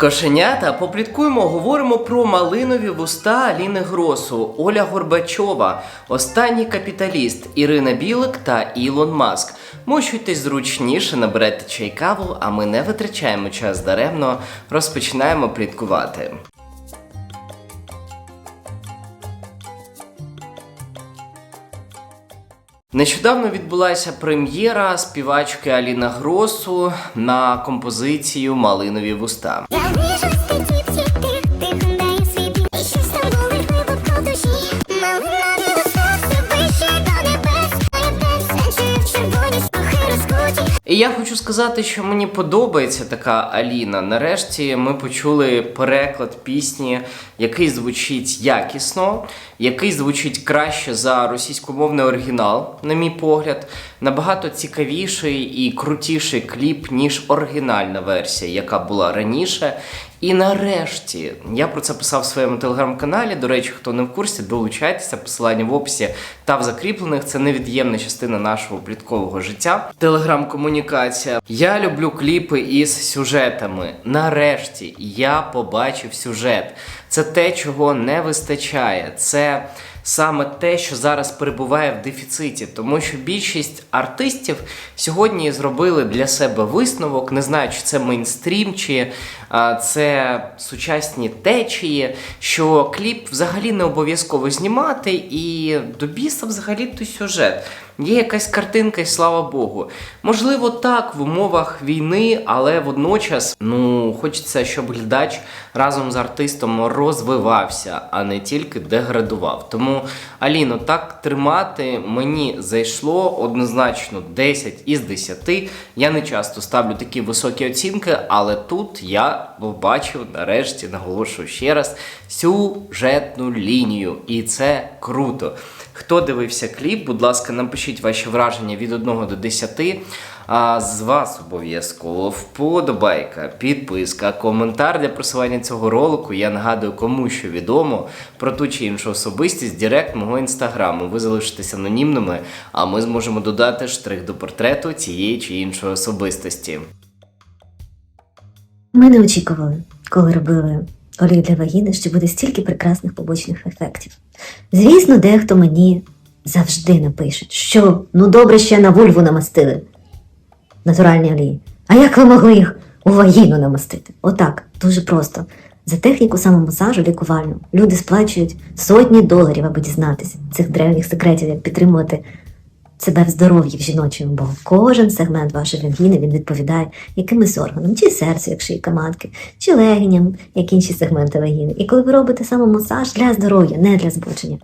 Кошенята, попліткуємо, говоримо про малинові вуста Аліни Гросу, Оля Горбачова, останній капіталіст Ірина Білик та Ілон Маск. Мучуйтесь зручніше, наберете чай каву, а ми не витрачаємо час даремно, розпочинаємо пліткувати. Нещодавно відбулася прем'єра співачки Аліна Гросу на композицію Малинові вуста. Я хочу сказати, що мені подобається така Аліна. Нарешті ми почули переклад пісні, який звучить якісно, який звучить краще за російськомовний оригінал, на мій погляд. Набагато цікавіший і крутіший кліп, ніж оригінальна версія, яка була раніше. І нарешті я про це писав в своєму телеграм-каналі. До речі, хто не в курсі, долучайтеся. Посилання в описі та в закріплених. Це невід'ємна частина нашого пліткового життя. Телеграм-комунікація. Я люблю кліпи із сюжетами. Нарешті я побачив сюжет. Це те, чого не вистачає. Це саме те, що зараз перебуває в дефіциті, тому що більшість артистів сьогодні зробили для себе висновок, не знаю, чи це мейнстрім, чи це сучасні течії, що кліп взагалі не обов'язково знімати, і до біса взагалі то сюжет. Є якась картинка, і слава Богу. Можливо, так в умовах війни, але водночас ну хочеться, щоб глядач разом з артистом розвивався, а не тільки деградував. Тому Аліно, так тримати мені зайшло однозначно 10 із 10. Я не часто ставлю такі високі оцінки, але тут я побачив нарешті, наголошую ще раз, сюжетну лінію, і це круто. Хто дивився кліп, будь ласка, напишіть ваші враження від 1 до 10. А з вас обов'язково вподобайка, підписка, коментар для просування цього ролику. Я нагадую, кому що відомо про ту чи іншу особистість, директ мого інстаграму. Ви залишитесь анонімними, а ми зможемо додати штрих до портрету цієї чи іншої особистості. Ми не очікували, коли робили олію для вагіни, що буде стільки прекрасних побочних ефектів. Звісно, дехто мені завжди напише, що ну добре ще на вульву намастили натуральні олії. А як ви могли їх у вагіну намастити? Отак, дуже просто. За техніку самомасажу лікувальну люди сплачують сотні доларів, аби дізнатися цих древніх секретів, як підтримувати себе в здоров'ї в жіночому, бо кожен сегмент вашої вагіни він відповідає якимось органам, чи серцю, як шийка матки, чи легеням, як інші сегменти вагіни. І коли ви робите самомасаж для здоров'я, не для збудження,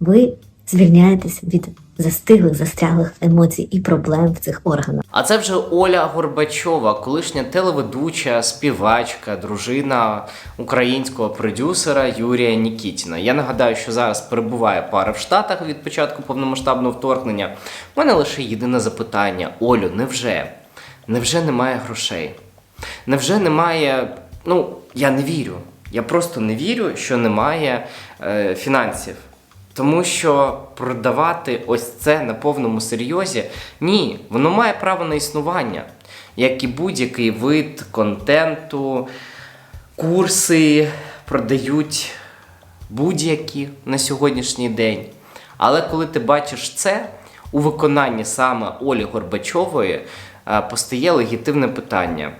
ви звільняєтесь від застиглих, застряглих емоцій і проблем в цих органах. А це вже Оля Горбачова, колишня телеведуча, співачка, дружина українського продюсера Юрія Нікітіна. Я нагадаю, що зараз перебуває пара в Штатах від початку повномасштабного вторгнення. У мене лише єдине запитання: Олю, невже? Невже немає грошей? Невже немає. Ну, я не вірю. Я просто не вірю, що немає е, фінансів. Тому що продавати ось це на повному серйозі ні, воно має право на існування, як і будь-який вид контенту, курси продають будь-які на сьогоднішній день. Але коли ти бачиш це у виконанні саме Олі Горбачової, е, постає легітимне питання: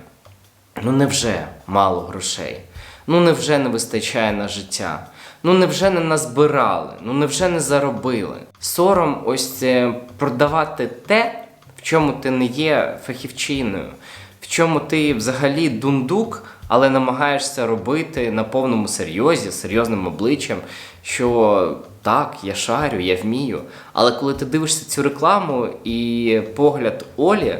ну невже мало грошей? Ну невже не вистачає на життя? Ну невже не назбирали? Ну невже не заробили? Сором ось продавати те, в чому ти не є фахівчиною, в чому ти взагалі дундук, але намагаєшся робити на повному серйозі, серйозним обличчям, що так, я шарю, я вмію. Але коли ти дивишся цю рекламу і погляд Олі,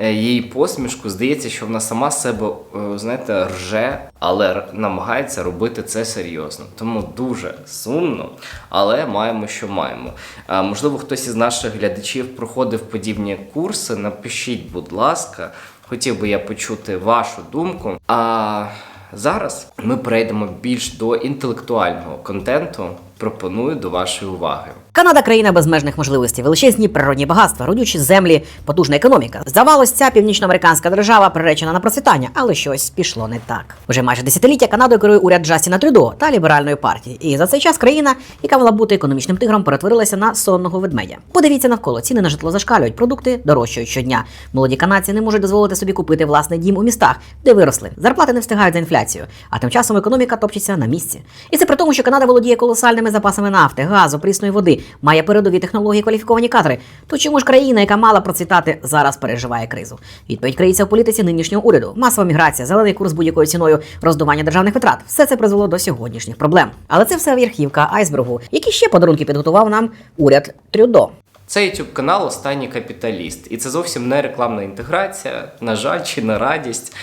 її посмішку, здається, що вона сама себе, е, знаєте, рже, але намагається робити це серйозно. Тому дуже сумно, але маємо, що маємо. Можливо, хтось із наших глядачів проходив подібні курси. Напишіть, будь ласка, хотів би я почути вашу думку. А зараз ми перейдемо більш до інтелектуального контенту пропоную до вашої уваги. Канада країна безмежних можливостей, величезні природні багатства, родючі землі, потужна економіка. Здавалось, ця північноамериканська держава приречена на процвітання, але щось пішло не так. Уже майже десятиліття Канадою керує уряд Джастіна Трюдо та ліберальної партії. І за цей час країна, яка мала бути економічним тигром, перетворилася на сонного ведмедя. Подивіться навколо ціни на житло зашкалюють, продукти дорожчають щодня. Молоді канадці не можуть дозволити собі купити власний дім у містах, де виросли. Зарплати не встигають за інфляцію, а тим часом економіка топчеться на місці. І це при тому, що Канада володіє колосальними запасами нафти, газу, прісної води, має передові технології, кваліфіковані кадри. То чому ж країна, яка мала процвітати, зараз переживає кризу? Відповідь криється в політиці нинішнього уряду. Масова міграція, зелений курс будь-якою ціною, роздування державних витрат. Все це призвело до сьогоднішніх проблем. Але це все верхівка айсбергу. Які ще подарунки підготував нам уряд Трюдо? Це YouTube канал Останній капіталіст, і це зовсім не рекламна інтеграція, на жаль, чи на радість.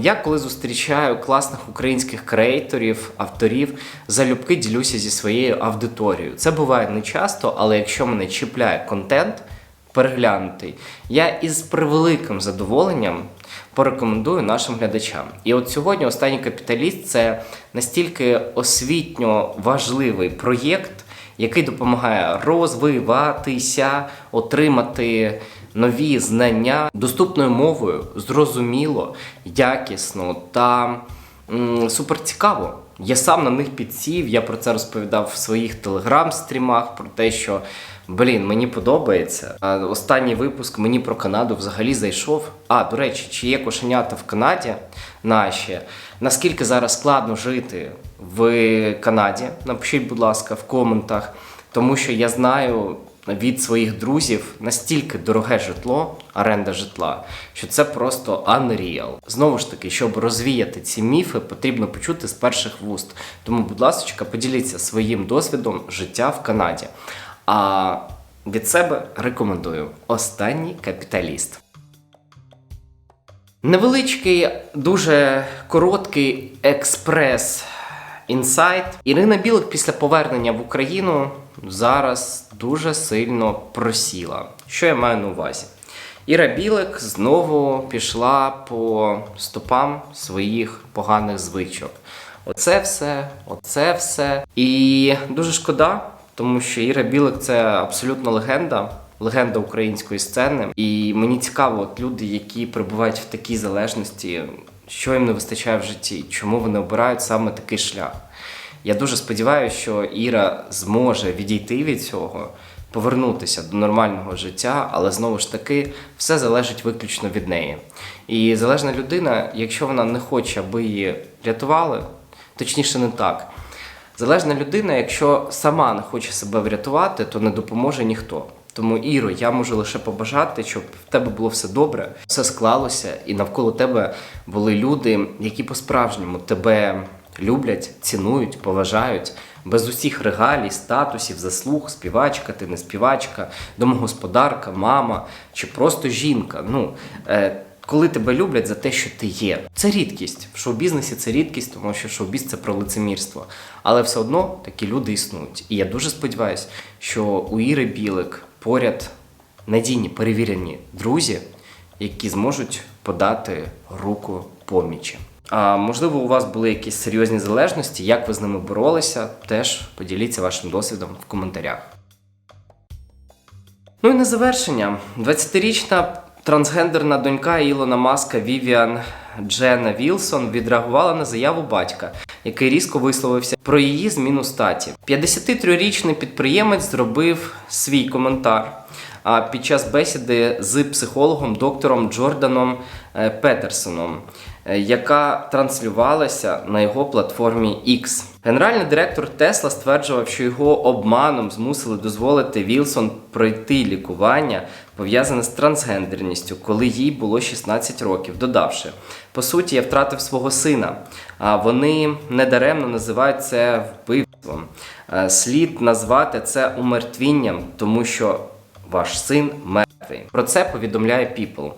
Я коли зустрічаю класних українських креаторів, авторів, залюбки ділюся зі своєю аудиторією. Це буває не часто, але якщо мене чіпляє контент переглянутий, я із превеликим задоволенням порекомендую нашим глядачам. І от сьогодні останній капіталіст це настільки освітньо важливий проєкт який допомагає розвиватися, отримати нові знання доступною мовою, зрозуміло, якісно та суперцікаво. Я сам на них підсів, я про це розповідав в своїх телеграм-стрімах, про те, що блін, мені подобається. Останній випуск мені про Канаду взагалі зайшов. А, до речі, чи є кошенята в Канаді наші? Наскільки зараз складно жити в Канаді? Напишіть, будь ласка, в коментах, тому що я знаю від своїх друзів настільки дороге житло, оренда житла, що це просто unreal. Знову ж таки, щоб розвіяти ці міфи, потрібно почути з перших вуст. Тому, будь ласка, поділіться своїм досвідом життя в Канаді. А від себе рекомендую останній капіталіст. Невеличкий, дуже короткий експрес інсайт. Ірина Білик після повернення в Україну зараз дуже сильно просіла. Що я маю на увазі? Іра Білик знову пішла по стопам своїх поганих звичок. Оце все, оце все. І дуже шкода, тому що Іра Білик це абсолютно легенда, легенда української сцени. І мені цікаво, от люди, які перебувають в такій залежності, що їм не вистачає в житті, чому вони обирають саме такий шлях. Я дуже сподіваюся, що Іра зможе відійти від цього, повернутися до нормального життя, але знову ж таки все залежить виключно від неї. І залежна людина, якщо вона не хоче, аби її рятували, точніше не так. Залежна людина, якщо сама не хоче себе врятувати, то не допоможе ніхто. Тому, Іро, я можу лише побажати, щоб в тебе було все добре, все склалося, і навколо тебе були люди, які по-справжньому тебе люблять, цінують, поважають, без усіх регалій, статусів, заслуг, співачка, ти не співачка, домогосподарка, мама чи просто жінка. Ну, е, коли тебе люблять за те, що ти є. Це рідкість. В шоу-бізнесі це рідкість, тому що шоу-біз це про лицемірство. Але все одно такі люди існують. І я дуже сподіваюся, що у Іри Білик поряд надійні перевірені друзі, які зможуть подати руку помічі. А можливо, у вас були якісь серйозні залежності, як ви з ними боролися, теж поділіться вашим досвідом в коментарях. Ну і на завершення, 20-річна трансгендерна донька Ілона Маска Вівіан Джена Вілсон відреагувала на заяву батька, який різко висловився про її зміну статі. 53-річний підприємець зробив свій коментар. Під час бесіди з психологом доктором Джорданом е, Петерсоном, е, яка транслювалася на його платформі X. Генеральний директор Тесла стверджував, що його обманом змусили дозволити Вілсон пройти лікування, пов'язане з трансгендерністю, коли їй було 16 років, додавши: по суті, я втратив свого сина. А вони недаремно називають це вбивством. Е, Слід назвати це умертвінням, тому що ваш син мертвий. Про це повідомляє People.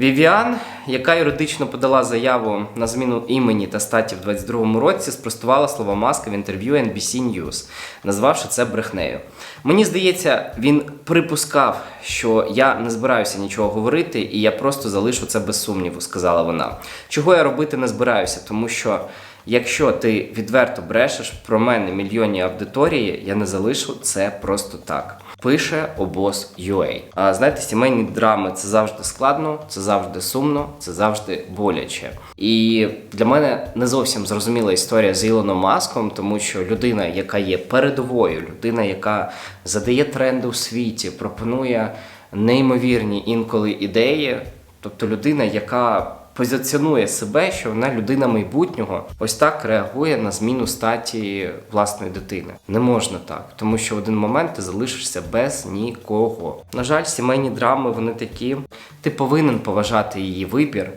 Вівіан, яка юридично подала заяву на зміну імені та статі в 22-му році, спростувала слова Маска в інтерв'ю NBC News, назвавши це брехнею. Мені здається, він припускав, що я не збираюся нічого говорити, і я просто залишу це без сумніву, сказала вона. Чого я робити не збираюся, тому що Якщо ти відверто брешеш про мене мільйонні аудиторії, я не залишу це просто так. Пише обоз UA. А знаєте, сімейні драми це завжди складно, це завжди сумно, це завжди боляче. І для мене не зовсім зрозуміла історія з Ілоном Маском, тому що людина, яка є передовою, людина, яка задає тренди у світі, пропонує неймовірні інколи ідеї, тобто людина, яка позиціонує себе, що вона людина майбутнього, ось так реагує на зміну статі власної дитини. Не можна так, тому що в один момент ти залишишся без нікого. На жаль, сімейні драми вони такі. Ти повинен поважати її вибір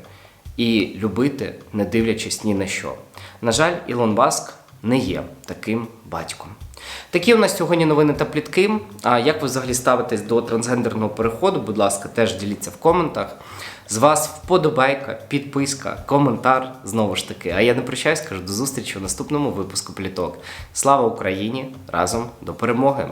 і любити, не дивлячись ні на що. На жаль, Ілон Маск не є таким батьком. Такі у нас сьогодні новини та плітки. А як ви взагалі ставитесь до трансгендерного переходу? Будь ласка, теж діліться в коментах. З вас вподобайка, підписка, коментар знову ж таки. А я не прощаюсь, кажу до зустрічі у наступному випуску пліток. Слава Україні! Разом до перемоги!